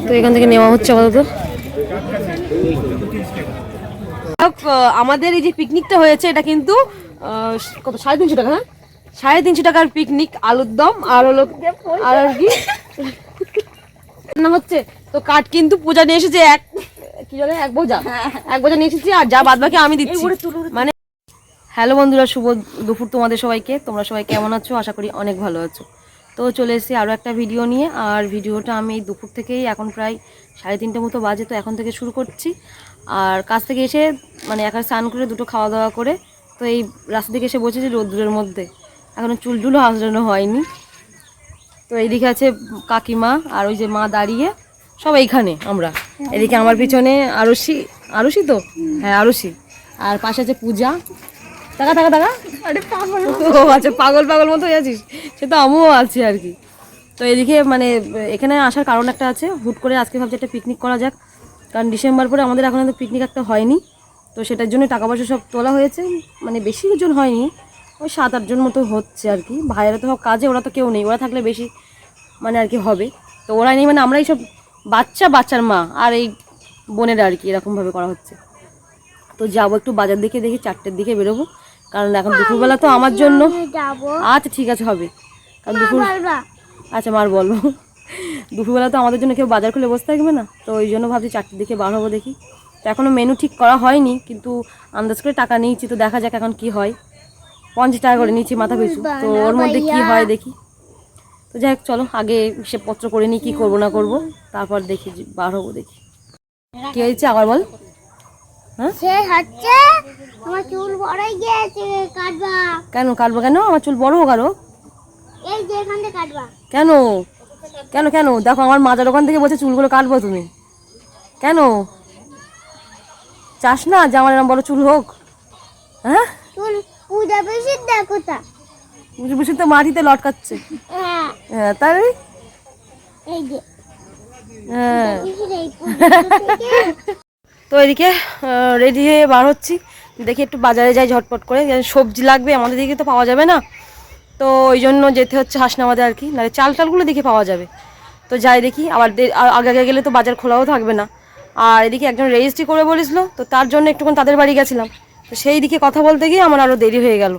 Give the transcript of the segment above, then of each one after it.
তো এখান থেকে নেওয়া হচ্ছে আপাতত। আহ, আমাদের এই যে পিকনিকটা হয়েছে এটা কিন্তু আহ, কত সাড়ে তিনশো টাকা হ্যাঁ? সাড়ে তিনশো টাকার পিকনিক আলুর দম আর হলো আর আর কি? না হচ্ছে তো কাঠ কিন্তু পূজা নিয়ে এসেছে এক কি জানে এক বোঝা এক বোঝা নিয়ে এসেছি আর যা বাদ বাকি আমি দিচ্ছি। মানে হ্যালো বন্ধুরা শুভ দুপুর তোমাদের সবাইকে। তোমরা সবাই কেমন আছো? আশা করি অনেক ভালো আছো। তো চলে এসেছি আরও একটা ভিডিও নিয়ে। আর ভিডিওটা আমি দুপুর থেকেই এখন প্রায় সাড়ে তিনটে মতো বাজে, তো এখন থেকে শুরু করছি। আর কাছ থেকে এসে মানে একা স্নান করে দুটো খাওয়া দাওয়া করে, তো এই রাস্তা থেকে এসে বসেছি রোদ্দুরের মধ্যে। এখনও চুল টুলও হাসড়ানো হয়নি। তো এইদিকে আছে কাকিমা আর ওই যে মা দাঁড়িয়ে, সব এইখানে আমরা। এদিকে আমার পিছনে আরশি আরশি তো? হ্যাঁ আরশি। আর পাশে আছে পূজা। টাকা টাকা টাকা আরে পাগল। ও আচ্ছা পাগল পাগল মতো হয়ে আছিস? সে তো আমিও আছি আর কি। তো এদিকে মানে এখানে আসার কারণ একটা আছে। হুট করে আজকে ভাবছি একটা পিকনিক করা যাক। কারণ ডিসেম্বর পরে আমাদের এখন তো পিকনিক একটা হয়নি। তো সেটার জন্য টাকা পয়সা সব তোলা হয়েছে। মানে বেশি জন হয়নি। ওই সাত আটজন মতো হচ্ছে আর কি। ভাইয়েরা তো সব কাজে ওরা তো কেউ নেই। ওরা থাকলে বেশি মানে আর কি হবে। তো ওরাই নেই মানে আমরাই সব বাচ্চা বাচ্চার মা আর এই বোনেরা আর কি এরকমভাবে করা হচ্ছে। তো যাব একটু বাজার দিকে দেখি চারটের দিকে বেরোবো। কারণ এখন দুপুরবেলা তো আমার জন্য। আচ্ছা ঠিক আছে হবে। কারণ দুপুর আচ্ছা মার বলব। দুপুরবেলা তো আমাদের জন্য কেউ বাজার খুলে বসে থাকবে না তো ওই জন্য ভাবছি চারটের দিকে বার হব দেখি। তো এখনও মেনু ঠিক করা হয়নি কিন্তু আন্দাজ করে টাকা নিয়েছি তো দেখা যাক এখন কি হয়। পঞ্চাশ টাকা করে নিয়েছি মাথা পিছু তো ওর মধ্যে কি হয় দেখি। তো যাই হোক চলো আগে হিসেবপত্র করে নিই কী করব না করব তারপর দেখি বার হব দেখি। কী হয়েছে আবার বল? সে হচ্ছে আমার চুল বড়ই গিয়েছে কাটবা। কেন কাটবো কেন? আমার চুল বড় হোক আরও। এই যে এখান থেকে কাটবা। কেন? কেন কেন? দেখো আমার মাজার ওখান থেকে বলছে চুলগুলো কাটবো তুমি। কেন? চাস না যে আমার এরকম বড় চুল হোক? হ্যাঁ? চুল পূজা বেশি দেখো তা বুঝে বুঝে তো মাটিতে লটকাচ্ছে। হ্যাঁ। হ্যাঁ তাই? এই যে। হ্যাঁ। তো এদিকে রেডি হয়ে বার হচ্ছি। দেখি একটু বাজারে যাই ঝটপট করে। সবজি লাগবে, আমাদের দিকে তো পাওয়া যাবে না। তো ওই জন্য যেতে হচ্ছে হাসনাবাদে আর কি। নাহলে চাল টালগুলো দেখে পাওয়া যাবে। তো যাই দেখি, আবার আগে আগে গেলে তো বাজার খোলাও থাকবে না। আর এদিকে একজন রেজিস্ট্রি করে বলেছিল, তো তার জন্য একটুক্ষণ তাদের বাড়ি গেছিলাম। তো সেই দিকে কথা বলতে গিয়ে আমার আরও দেরি হয়ে গেল।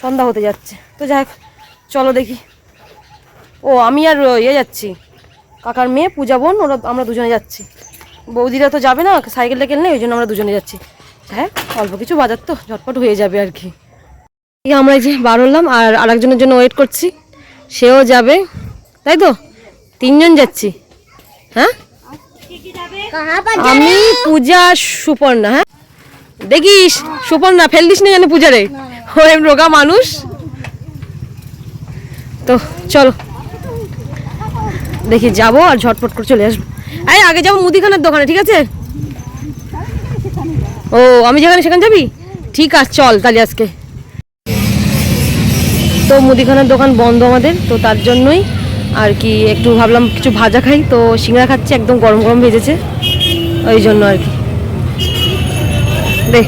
সন্ধ্যা হতে যাচ্ছে। তো যাই চলো দেখি। ও, আমি আর ইয়ে যাচ্ছি। কাকার মেয়ে, পূজা বোন, ওরা, আমরা দুজনে যাচ্ছি। বৌদিরা তো যাবে না, সাইকেল টাইকেল নেই, ওই জন্য আমরা দুজনে যাচ্ছি। হ্যাঁ অল্প কিছু বাজার তো, ঝটপট হয়ে যাবে আর কি। আমরা এই যে বার হলাম, আর আরেকজনের জন্য ওয়েট করছি। সেও যাবে। তাই তো? তিনজন যাচ্ছি। হ্যাঁ? আমি, পূজা সুপর্ণা হ্যাঁ? দেখিস, সুপর্ণা ফেল দিস না জানে পূজারে? ওই রোগা মানুষ। তো, চলো। দেখি, যাব আর ঝটপট করে চলে আসব। আরে আগে যাব মুদিখানার দোকানে, ঠিক আছে? ও, আমি যেখানে সেখানে যাবি? ঠিক আছে, চল তাহলে আজকে। তো মুদিখানার দোকান বন্ধ আমাদের, তো তার জন্যই আর কি একটু ভাবলাম কিছু ভাজা খাই, তো সিঙ্গড়া খাচ্ছি, একদম গরম গরম ভেজেছে, ওই জন্য আর কি। দে।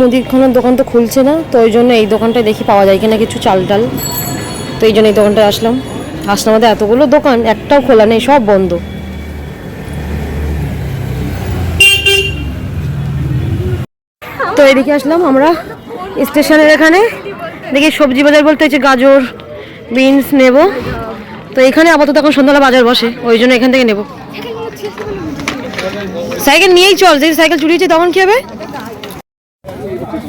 মুদিখানার দোকান তো খুলছে না, তো ওই জন্য এই দোকানটায় দেখি পাওয়া যায় কিনা কিছু চাল টাল। তো এই জন্য এই দোকানটায় আসলাম। আমাদের এতগুলো দোকান, একটাও খোলা নেই, সব বন্ধ। তো এদিকে আসলাম আমরা স্টেশনের এখানে। দেখি সবজি বাজার বলতে হচ্ছে গাজর, বিনস নেব। তো এখানে আপাতত এখন সন্ধ্যাবেলা বাজার বসে, ওই জন্য এখান থেকে নেব। সাইকেল নিয়েই চল যদি সাইকেল চুরি হয়েছে তখন কি হবে?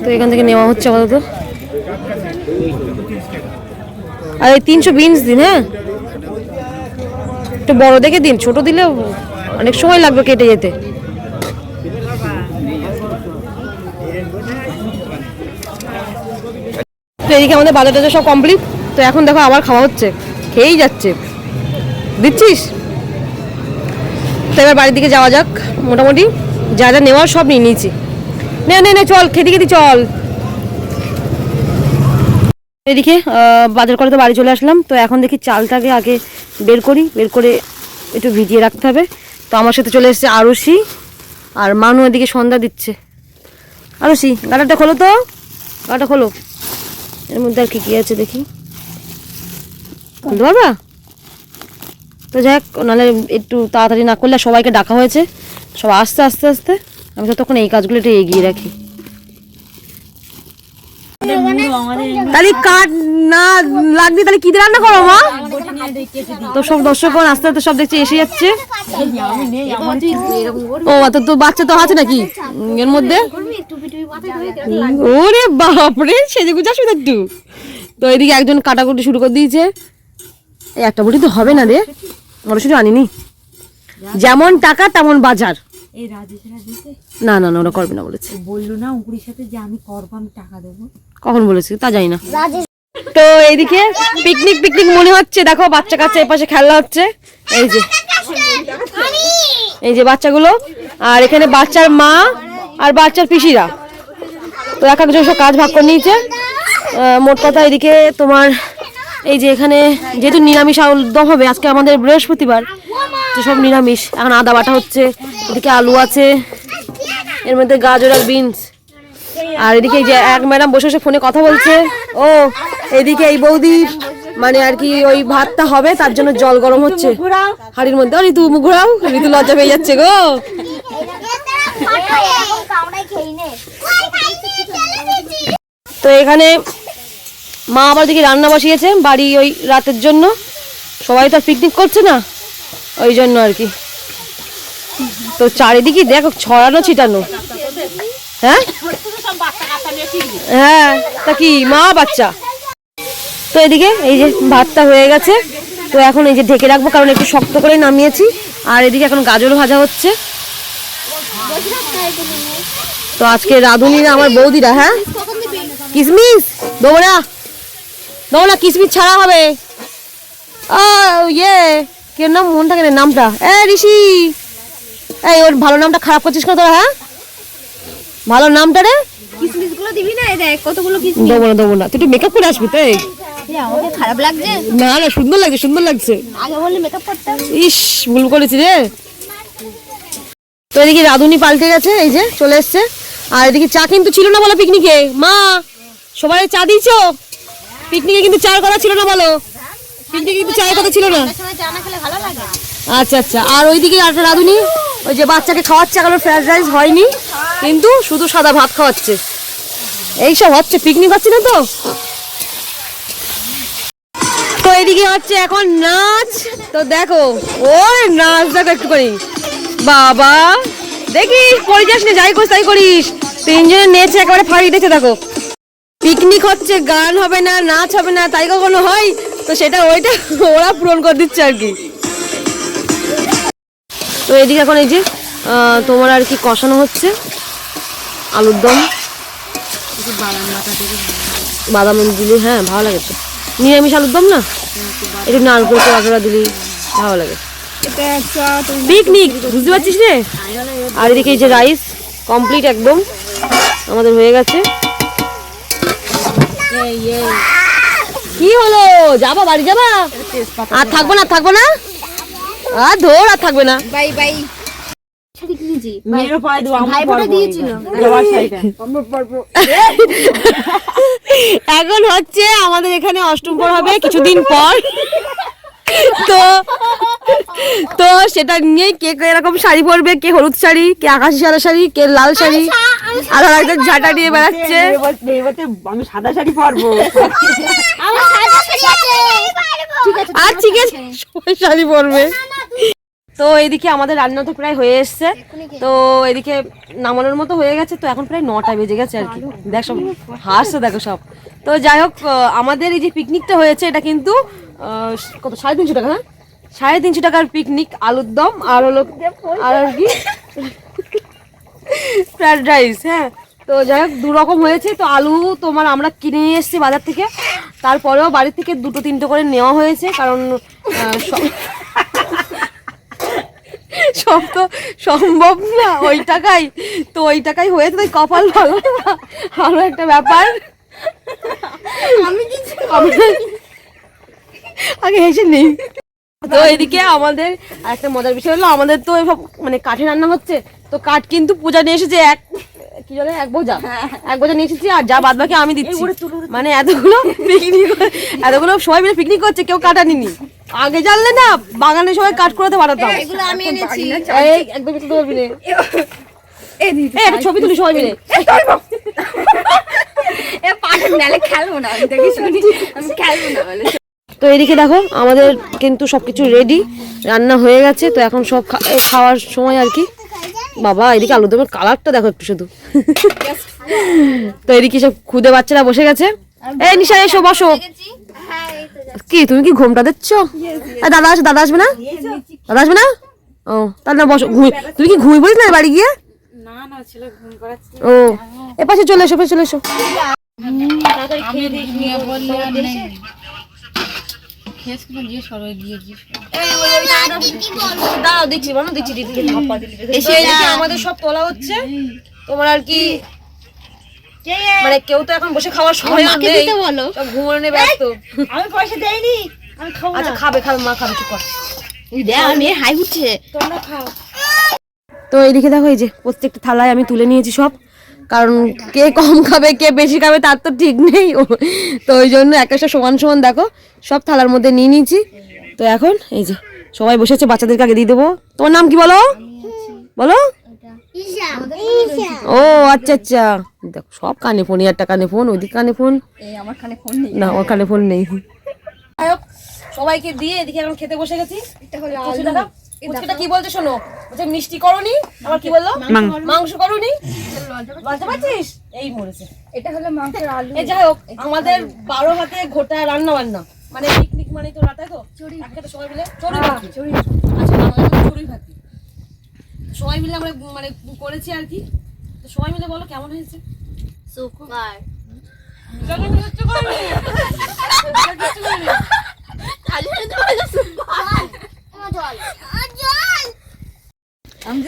তো এখান থেকে নেওয়া হচ্ছে আপাতত। আর এই তিনশো বিনস দিন হ্যাঁ? একটু বড় দেখে দিন, ছোট দিলে অনেক সময় লাগবে কেটে যেতে। তো এদিকে আমাদের বাজার টাজার সব কমপ্লিট তো এখন দেখো আবার খাওয়া হচ্ছে, খেয়েই যাচ্ছে। দিচ্ছিস? তো এবার বাড়ির দিকে যাওয়া যাক, মোটামুটি যা যা নেওয়ার সব নিয়ে নিয়েছি। নে নে নে, চল, খেতে খেতে চল। এদিকে বাজার করে তো বাড়ি চলে আসলাম। তো এখন দেখি চালটাকে আগে বের করি, বের করে একটু ভিজিয়ে রাখতে হবে। তো আমার সাথে চলে এসেছে আরশি আর মানু এদিকে সন্ধ্যা দিচ্ছে। আরশি গাটাটা খোলো তো। গাটা খোলো। এর মধ্যে আর কি কি আছে দেখি। পারবা তো যাই হোক নাহলে একটু তাড়াতাড়ি না করলে সবাইকে ডাকা হয়েছে। সব আস্তে আস্তে আস্তে। আমি ততক্ষণ এই কাজগুলো একটু এগিয়ে রাখি। তাহলে কাঠ না লাগবে তাহলে কি দিয়ে রান্না করো মা? তো সব দর্শকগণ আস্তে আস্তে সব দেখছি এসে যাচ্ছে। ও তো তো বাচ্চা তো আছে নাকি? এর মধ্যে? ওরে বাপরে সেজে গুজে আসবে একটু তো এদিকে একজন কাটাকুটি শুরু করে দিয়েছে। এই একটা বুটি তো হবে না রে ওরা শুধু আনিনি। যেমন টাকা তেমন বাজার। না না না ওরা করবে না বলেছে। বলল না উকুরির সাথে যে আমি করব আমি টাকা দেবো। কখন বলেছি? তা জানি না। তো এইদিকে পিকনিক পিকনিক মনে হচ্ছে দেখো বাচ্চা কাচ্চা এপাশে খেলা হচ্ছে। এই যে। এই যে বাচ্চাগুলো আর এখানে বাচ্চার মা আর বাচ্চার পিসিরা। তো এক একজন সব কাজ ভাগ করে নিয়েছে। মোট কথা এদিকে তোমার এই যে এখানে যেহেতু নিরামিষ আলুদম হবে আজকে আমাদের বৃহস্পতিবার তো সব নিরামিষ। এখন আদা বাটা হচ্ছে এদিকে আলু আছে এর মধ্যে গাজর আর বিনস। আর এদিকে যে এক ম্যাডাম বসে বসে ফোনে কথা বলছে। ও, এদিকে এই বৌদি মানে আর কি ওই ভাতটা হবে, তার জন্য জল গরম হচ্ছে। হাড়ির মধ্যে ঋতু, মুখ ঘোরাও, ঋতু লজ্জা পেয়ে যাচ্ছে গো। তো এখানে মা আবার দিকে রান্না বসিয়েছে বাড়ি ওই রাতের জন্য। সবাই তো পিকনিক করছে না, ওই জন্য আর কি। তো চারিদিকে দেখো ছড়ানো ছিটানো। হ্যাঁ? হ্যাঁ তা কি, মা বাচ্চা? তো এদিকে এই যে ভাতটা হয়ে গেছে, তো এখন এই যে ঢেকে রাখব, কারণ একটু শক্ত করে নামিয়েছি। আর এদিকে এখন গাজর ভাজা হচ্ছে। তো আজকে রাঁধুনিরা আমার বৌদিরা হ্যাঁ? কিসমিস না। দেবো না, কিসমিস ছাড়া হবে। ইয়ে কে নাম? মন থাকে না নামটা। এ, ঋষি। এই, ওর ভালো নামটা খারাপ করছিস কেন তোরা হ্যাঁ? ভালো নামটা রে? কিসমিসগুলো দিবি না? এই দেখ কতগুলো দেবো না দেবো না। তুই একটু মেকআপ করে আসবি তাই? আমাকে খারাপ লাগছে। না না সুন্দর লাগছে সুন্দর লাগছে। আগে বললে মেকআপ করতাম ইস ভুল করেছি রে। তো এদিকে রাঁধুনি পাল্টে গেছে এই যে চলে এসছে। আর এদিকে চা কিন্তু ছিল না বলো পিকনিকে। মা সবাই চা দিয়েছ? পিকনিকে কিন্তু চার কথা ছিল না বলো। পিকনিকে কিন্তু চায়ের কথা ছিল না। সময় চা না খেলে ভালো লাগে। আচ্ছা আচ্ছা। আর ওইদিকে একটা রাঁধুনি ওই যে বাচ্চাকে খাওয়াচ্ছে এখন ফ্রাইড রাইস হয়নি। কিন্তু শুধু সাদা ভাত খাওয়াচ্ছে। এইসব হচ্ছে পিকনিক হচ্ছে না তো? তো এদিকে হচ্ছে এখন নাচ। তো দেখো, ওই নাচ দেখো একটু করি বাবা দেখিস পড়ে যাস না, যাই করিস, তাই করিস। তিনজনে নেচে একেবারে ফাড়িয়ে দেখে দেখো। পিকনিক হচ্ছে, গান হবে না, নাচ হবে না, তাই কখনো হয়? তো সেটা ওইটা ওরা পূরণ করে দিচ্ছে আর কি। তো এদিকে এখন এই যে তোমার আর কি কষানো হচ্ছে। আলুর দম। বাদাম দিলে হ্যাঁ ভালো লাগে তো। নিরামিষ আলুর দম না? একটু নারকেল কোয়াটা দিলি ভালো লাগে। পিকনিক বুঝতে পারছিস রে? আর এদিকে এই যে রাইস কমপ্লিট একদম। আমাদের হয়ে গেছে। কি হলো? যাবা বাড়ি যাবা? আর থাকব না থাকব না? আর ধর আর থাকবে না। Bye bye. ভাইফোঁটা দিয়েছিল। এখন হচ্ছে আমাদের এখানে অষ্টম পর হবে কিছুদিন পর। তো তো সেটা নিয়ে কে কে এরকম শাড়ি পরবে কে হলুদ শাড়ি কে আকাশি সাদা শাড়ি কে লাল শাড়ি আর একজন ঝাঁটা নিয়ে বেড়াচ্ছে। আমি সাদা শাড়ি পরবো। আর ঠিক আছে শাড়ি পরবে। তো এইদিকে আমাদের রান্না তো প্রায় হয়ে এসছে। তো এদিকে নামানোর মতো হয়ে গেছে, তো এখন প্রায় নটা বেজে গেছে আর কি। দেখ সব, হাসছে, দেখো সব। তো যাই হোক আমাদের এই যে পিকনিকটা হয়েছে, এটা কিন্তু কত, সাড়ে তিনশো টাকা হ্যাঁ সাড়ে তিনশো টাকার পিকনিক, আলুর দম, আর হলো, আর আর কি? ফ্রায়েড রাইস হ্যাঁ। তো যাই হোক, দু রকম হয়েছে। তো আলু তোমার আমরা কিনে নিয়ে এসেছি বাজার থেকে। তারপরেও বাড়ি থেকে দুটো, তিনটে করে নেওয়া হয়েছে, কারণ সব- তো সম্ভব না ওই টাকায় তো ওই টাকায় হয়েছে তাই কপাল ভালো না। আরও একটা ব্যাপার। আমি আগে হেসে নেই। তো এদিকে আমাদের একটা মজার বিষয় হলো আমাদের তো মানে কাঠে রান্না হচ্ছে তো কাঠ কিন্তু পূজা নিয়ে এসেছে এক কি জানে এক বোঝা। এক বোঝা নিয়ে এসেছি আর যা বাদ বাকি আমি দিচ্ছি। মানে এতগুলো পিকনিক এতগুলো সবাই মিলে পিকনিক করছে কেউ কাটা নিনি আগে জানলে না বাগানে সবাই কাট করতে পারতাম এগুলো আমি এনেছি। এই একদম একটু ধরবি না এই একটা ছবি তুলি সবাই মিলে। এ পাঠান নালে খেলব না আমি দেখি শুনি। আমি খেলব না বলে। তো এদিকে দেখো আমাদের কিন্তু সবকিছু রেডি রান্না হয়ে গেছে তো এখন সব খাওয়ার সময় আর কি। বাবা এদিকে আলুদমের কালারটা দেখো একটু শুধু। তো এদিকে সব খুদে বাচ্চারা বসে গেছে। এই নিশা এসো বসো। কি তুমি কি ঘুমটা দিচ্ছ? দাদা আসবে দাদা আসবে না? দাদা আসবে না? ও তাহলে না বসো ঘুমি তুমি কি ঘুমি বলিস না বাড়ি গিয়ে? না না ছেলে ঘুম করাচ্ছে। ও এ পাশে চলে এসো চলে এসো। দাঁড়াও দিচ্ছি বলো দিচ্ছি এসে আমাদের সব তোলা হচ্ছে। তোমার আর কি মানে কেউ তো এখন বসে খাওয়ার সময় আর নেই। বলো। সব ঘুমানো ব্যস্ত। আমি পয়সা দেইনি আমি খাব আচ্ছা খাবে খাবে মা খাবে চুপ কর। আমি হাই উঠছে। তোমরা খাও। তো এইদিকে দেখো এই যে প্রত্যেকটা থালায় আমি তুলে নিয়েছি সব। কারণ কে কম খাবে কে বেশি খাবে তার তো ঠিক নেই। তো ওই জন্য এক একটা সমান সমান দেখো সব থালার মধ্যে নিয়ে নিয়েছি। তো এখন এই যে সবাই বসেছে বাচ্চাদেরকে আগে দিয়ে দেবো। তোমার নাম কি বলো? বলো? ও আচ্ছা আচ্ছা। দেখো সব কানে ফোন একটা কানে ফোন ওইদিকে কানে ফোন। আমার কানে ফোন নেই। না ওর কানে ফোন নেই। সবাইকে দিয়ে এদিকে এখন খেতে বসে গেছি। কি বলতে শোনো? বলছে মিষ্টি করনি। আবার কি বলল? মাংস করনি। লজ্জা পাচ্ছিস? এই মরেছে। এটা হলো মাংসের আলু। এই যাই হোক আমাদের বারো হাতে ঘোটা রান্না বান্না মানে পিকনিক মানে তো রাতে তো? একসাথে সবাই মিলে? ভাতি। চড়ুই আচ্ছা চড়ুই ভাতি সবাই মিলে আমরা মানে করেছি আর কি। তো সবাই মিলে বলো কেমন হয়েছে? সুপার।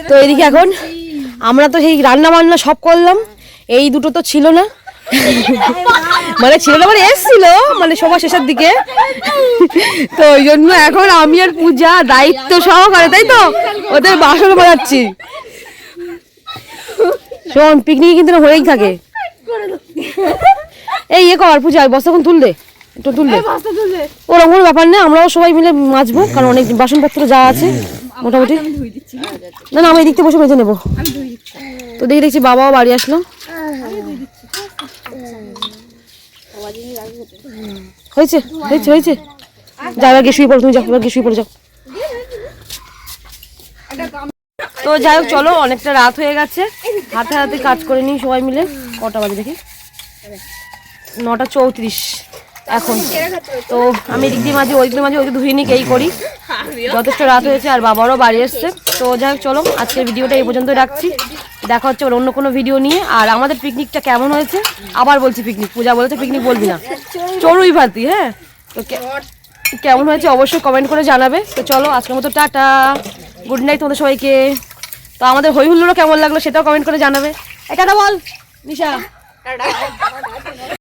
তো এদিকে এখন আমরা তো সেই রান্না বান্না সব করলাম এই দুটো তো ছিল না। মানে ছিল না মানে এসছিল মানে সবার শেষের দিকে। তো ওই জন্য এখন আমি আর পূজা দায়িত্ব সহকারে, তাই তো? ওদের বাসন বাজাচ্ছি শোন পিকনিক কিন্তু হয়েই থাকে। এই ইয়ে কর, পূজা, বস্তা এখন তুললে একটু তুললে ওরকম কোনো ব্যাপার নেই আমরাও সবাই মিলে মাজবো, কারণ অনেক বাসনপত্র যা আছে, মোটামুটি। না না, আমি এদিক থেকে বসে মেজে নেব। তো দেখি দেখছি বাবাও বাড়ি আসলো। হয়েছে হয়েছে হয়েছে। যা এবার শুয়ে পড়ো, তুমি যাও, এবার শুয়ে যাও। তো যাই হোক, চলো, অনেকটা রাত হয়ে গেছে। হাতে হাতে কাজ করে নিই সবাই মিলে। কটা বাজে দেখি? নটা চৌত্রিশ এখন। তো আমি এদিক দিয়ে মাঝে ওই দিকে মাঝে ওই দিকে ধুয়ে নিই, এই করি। যথেষ্ট রাত হয়েছে, আর বাবারও বাড়ি এসছে। তো যাই হোক, চলো, আজকের ভিডিওটা এই পর্যন্ত রাখছি। দেখা হচ্ছে অন্য কোনো ভিডিও নিয়ে। আর আমাদের পিকনিকটা কেমন হয়েছে? আবার বলছি পিকনিক পূজা বলেছে পিকনিক বলবি না। চড়ুই ভাতি হ্যাঁ? তো কেমন হয়েছে অবশ্যই কমেন্ট করে জানাবে। তো চলো, আজকের মতো টাটা। গুড নাইট তোমাদের সবাইকে। তো আমাদের হই হুল্লোড়ও কেমন লাগল সেটাও কমেন্ট করে জানাবে। এটা বল, নিশা।